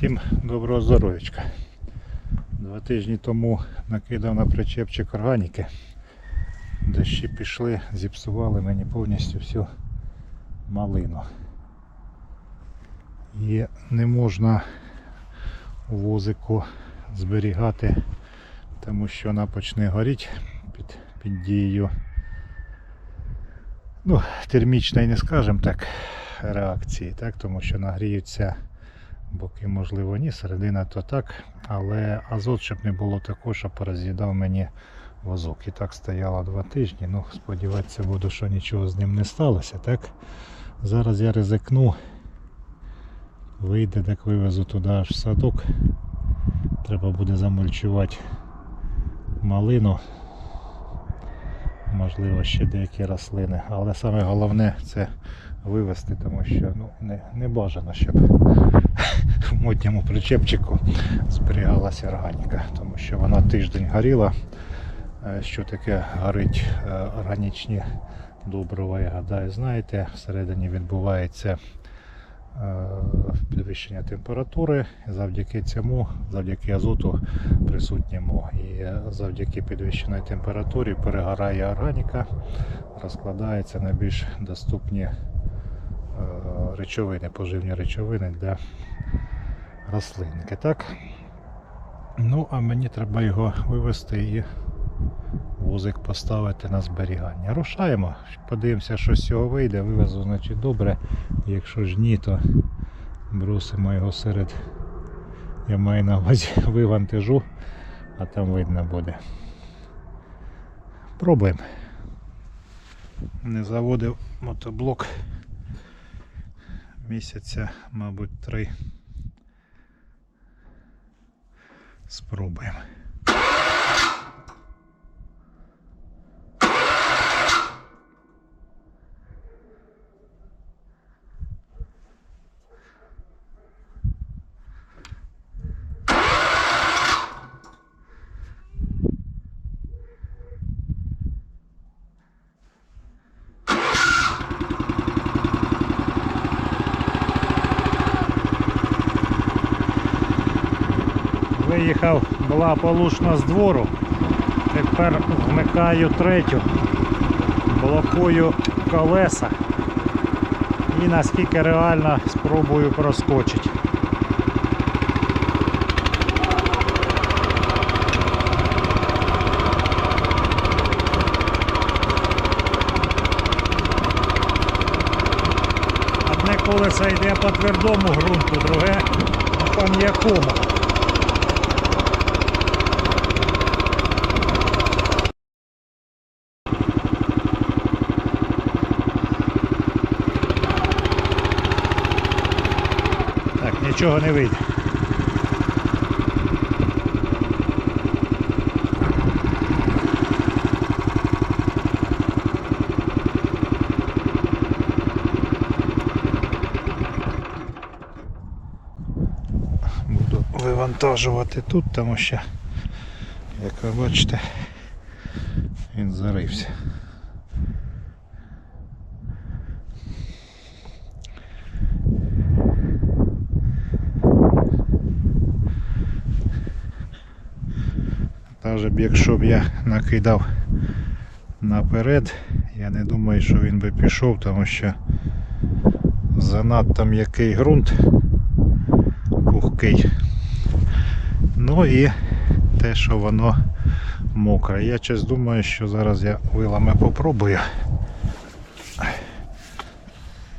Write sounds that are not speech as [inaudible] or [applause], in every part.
Всім доброго здоров'ячка. Два тижні тому накидав на причепчик органіки. Дощі пішли, зіпсували мені повністю всю малину. І не можна у возику зберігати, тому що вона почне горіти під, під дією. Ну, термічної не скажемо так реакції, так, тому що нагріються боки, можливо, ні, середина то так, але азот, щоб не було такого, що пороз'їдав мені возок. І так стояло два тижні. Ну, сподіватися буду, що нічого з ним не сталося. так. Зараз я ризикну. Вийде, так вивезу туди аж в садок. Треба буде замульчувати малину. Можливо, ще деякі рослини. Але саме головне це вивезти, тому що ну, не, не бажано, щоб в модньому причепчику зберігалася органіка, тому що вона тиждень горіла. Е, Що таке горить е, органічні добрива, я гадаю, знаєте, всередині відбувається е, підвищення температури. Завдяки цьому, завдяки азоту присутньому і завдяки підвищеної температурі перегорає органіка, розкладається на більш доступні речовини, поживні речовини для рослинки. Так? Ну, а мені треба його вивезти і возик поставити на зберігання. Рушаємо, подивимося, що з цього вийде, вивезу, значить добре. Якщо ж ні, то бросимо його серед. Я маю на увазі [laughs] вивантажу, а там видно буде. Пробуємо. Не заводив мотоблок місяця, мабуть, три. Спробуємо. Виїхав благополучно з двору. Тепер вмикаю третю, блокую колеса і наскільки реально спробую проскочити. Одне колесо йде по твердому ґрунту, друге по м'якому. Так, нічого не вийде. Буду вивантажувати тут, тому що, як ви бачите, він зарився. Навіть б якщо б я накидав наперед, я не думаю, що він би пішов, тому що занадто м'який ґрунт, пухкий. Ну і те, що воно мокре. Я щось думаю, що зараз я вилами попробую.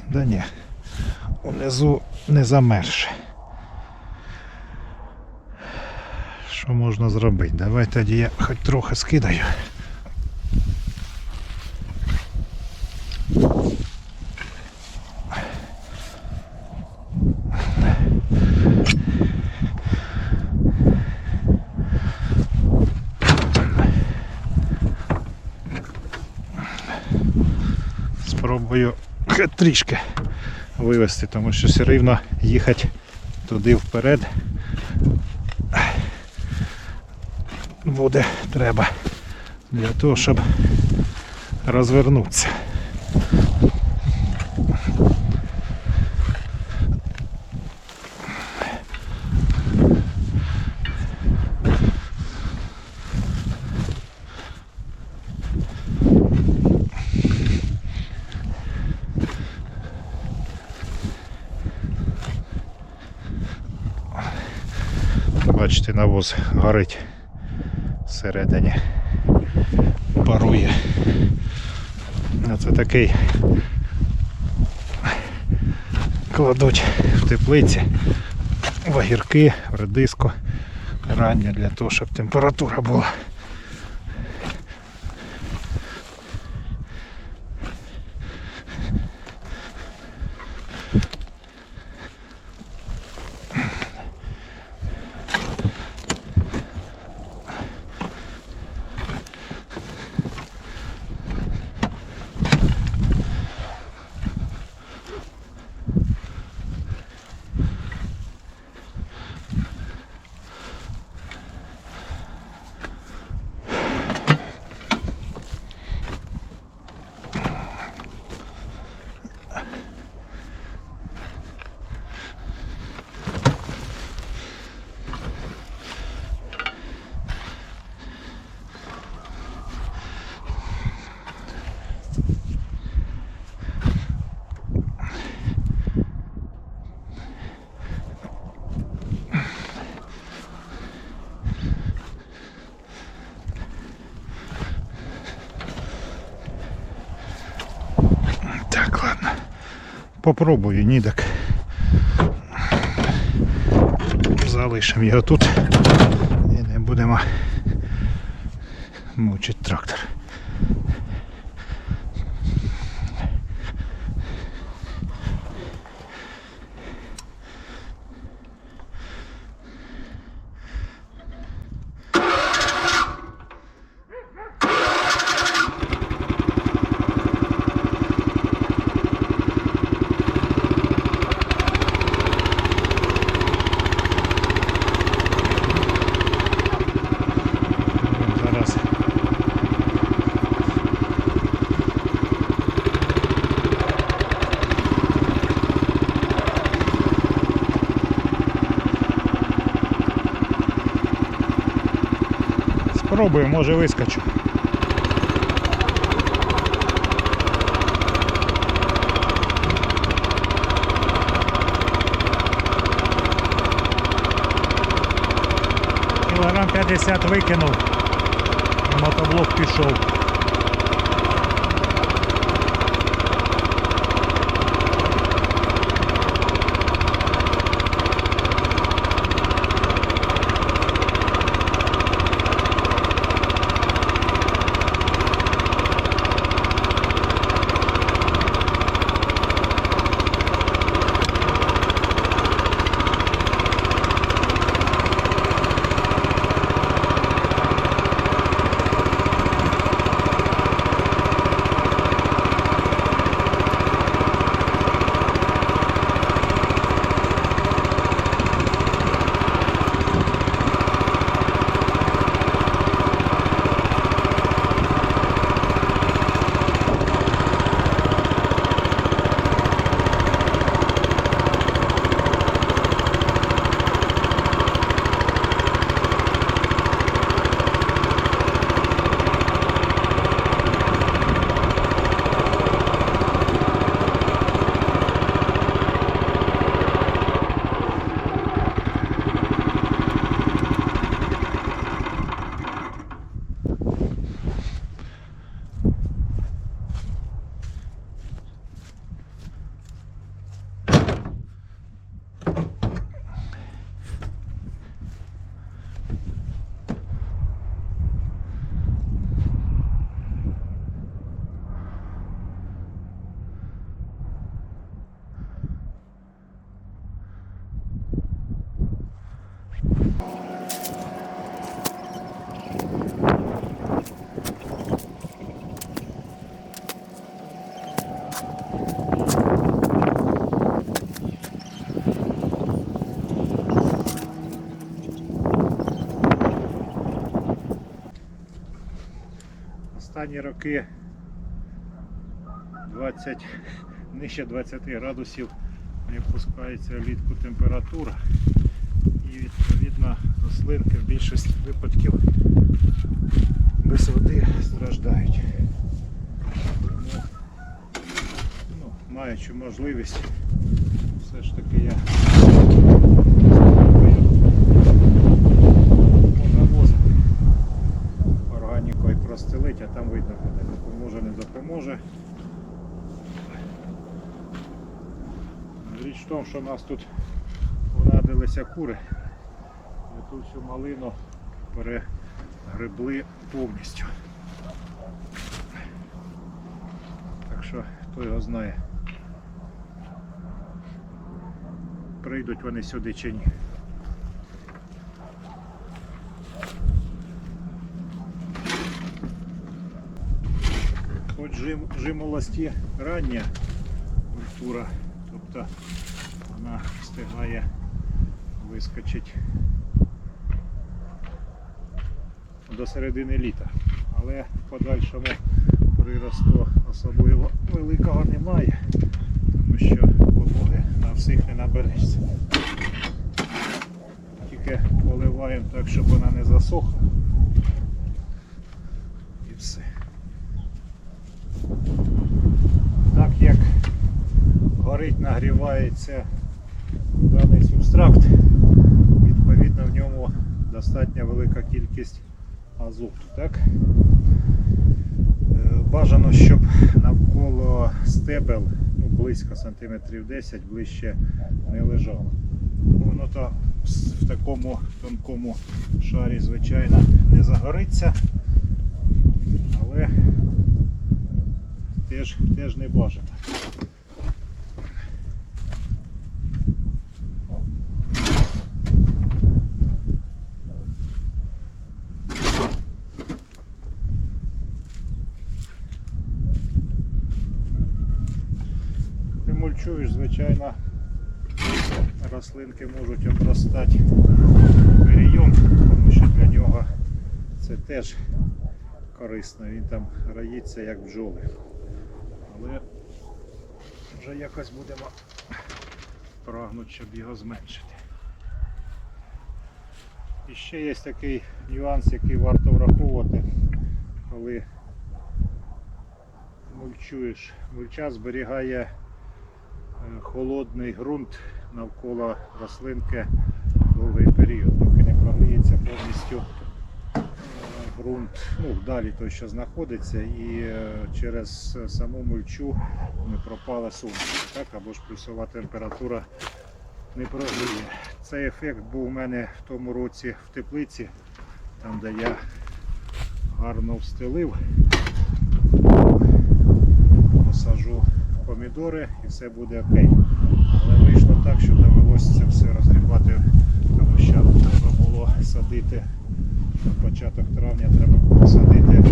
Да ні, унизу не замерше. Що можна зробити? Давай тоді я хоч трохи скидаю. Спробую трішки вивести, тому що все рівно їхати туди вперед буде треба для того, щоб розвернутися. Бачите, навоз горить всередині. Парує. Оце такий кладуть в теплиці в огірки, в редиску рання для того, щоб температура була. Так, ладно. Попробую нідок. Залишимо його тут і не будемо мучити трактор. Зараз Спробую, може вискочу. Кілограм 50 викинув. І мотоблок пішов. Останні роки 20, нижче 20 градусів не опускається влітку температура і відповідно рослинки в більшості випадків без води страждають. Тому, ну, маючи можливість, все ж таки я у нас тут врадилися кури. І ту всю малину перегребли повністю. Так що хто його знає. Прийдуть вони сюди чи ні. Хоч жим, жимолості рання культура, тобто вона встигає вискочити до середини літа. Але в подальшому приросту особливо великого немає, тому що вологи на всіх не наберешся. Тільки поливаємо так, щоб вона не засохла. І все. Так як горить, нагрівається даний субстракт, відповідно в ньому достатньо велика кількість азоту. Так? Е, Бажано, щоб навколо стебел ну, близько сантиметрів 10 ближче не лежало. Воно то в такому тонкому шарі, звичайно, не загориться, але теж, теж не бажано. Ти звичайно, рослинки можуть обростати перейом, тому що для нього це теж корисно. Він там раїться як бджоли. Але вже якось будемо прагнути, щоб його зменшити. І ще є такий нюанс, який варто враховувати, коли мульчуєш. Мульча зберігає холодний ґрунт навколо рослинки довгий період, поки не прогріється повністю е, ґрунт, ну, далі той, що знаходиться, і е, через саму мульчу не пропала сонце, так, або ж плюсова температура не прогріє. Цей ефект був у мене в тому році в теплиці, там де я гарно встелив. Посажу помідори і все буде окей. Але вийшло так, що довелося це все розгрібати, тому що треба було садити на початок травня треба було садити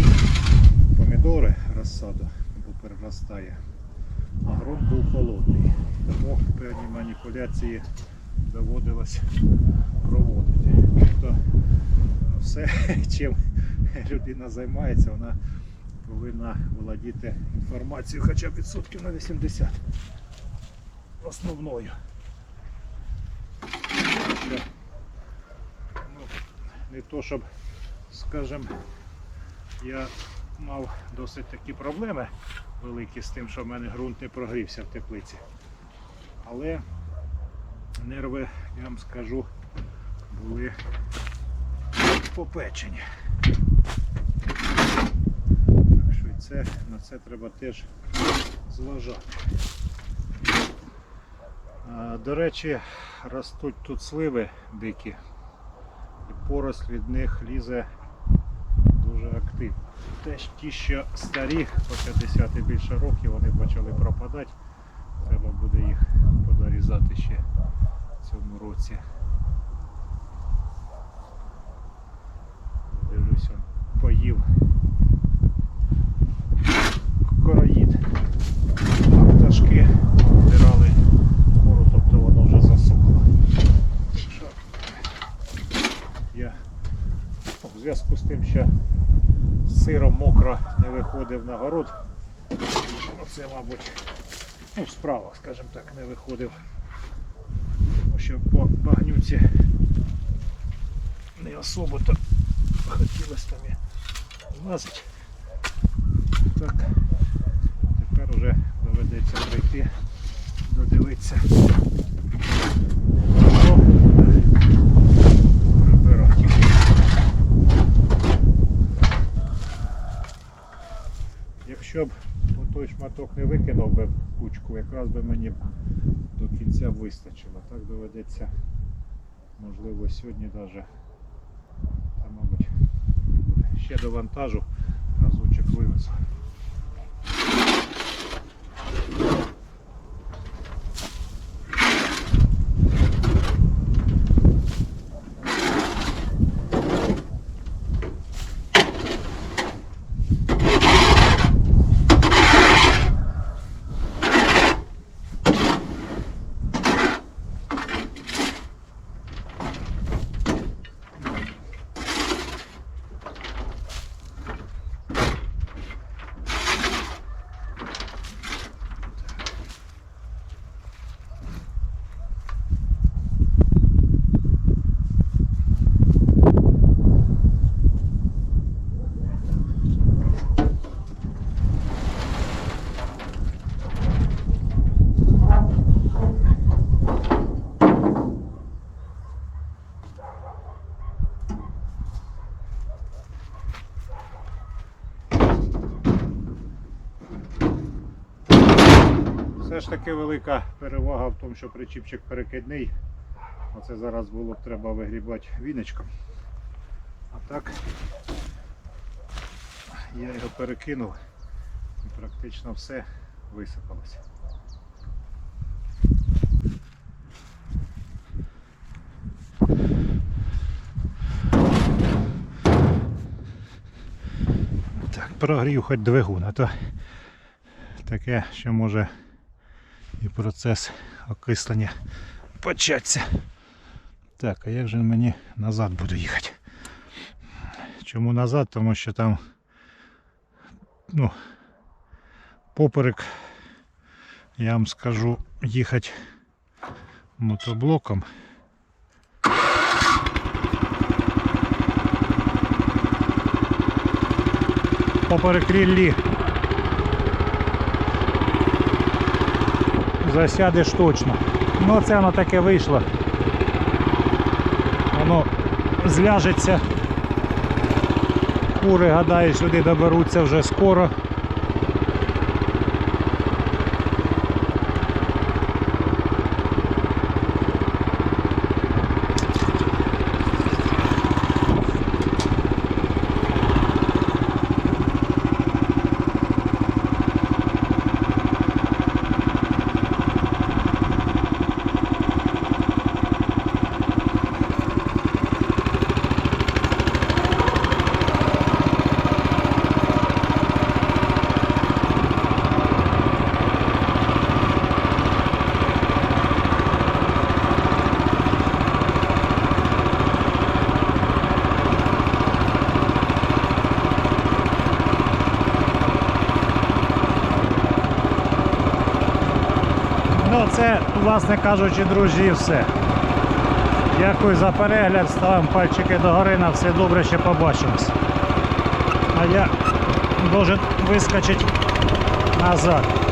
помідори розсаду, бо переростає. А ґрунт був холодний, тому певні маніпуляції доводилось проводити. Тобто все, [laughs] чим людина займається, вона повинна володіти інформацією хоча б відсотків на 80 основною. Ну, не то, щоб, скажімо, я мав досить такі проблеми великі з тим, що в мене ґрунт не прогрівся в теплиці. Але нерви, я вам скажу, були попечені. Так що і це, на це треба теж зважати. До речі, ростуть тут сливи дикі, і поросль від них лізе дуже активно. Теж ті, що старі, по 50 і більше років, вони почали пропадати. Треба буде їх подорізати ще в цьому році. Дивлюсь, он поїв короїд. А пташки вбирали кору, тобто воно вже засохло. Так що я ну, в зв'язку з тим, що сиро мокро не виходив на город. Оце, мабуть, ну, в скажімо так, не виходив. Тому що по багнюці не особо то хотілося там і лазити. Так, тепер вже доведеться прийти, додивитися. Ну, прибирати. Не викинув би кучку, якраз би мені до кінця вистачило. Так доведеться, можливо, сьогодні навіть, та мабуть. Ще до вантажу разочок вивезу. Все ж таки велика перевага в тому, що причіпчик перекидний. Оце зараз було б треба вигрібати віночком. А так я його перекинув і практично все висипалося. Прогрів хоч двигун, а то таке, що може і процес окислення початися. Так, а як же мені назад буду їхати? Чому назад? Тому що там ну, поперек, я вам скажу, їхати мотоблоком. Поперек ріллі засядеш точно. Ну це воно таке вийшло. Воно зляжеться. Кури, гадаю, сюди доберуться вже скоро. Ну це, власне кажучи, друзі, все. Дякую за перегляд, ставимо пальчики догори, на все добре, ще побачимось. А я должен вискочити назад.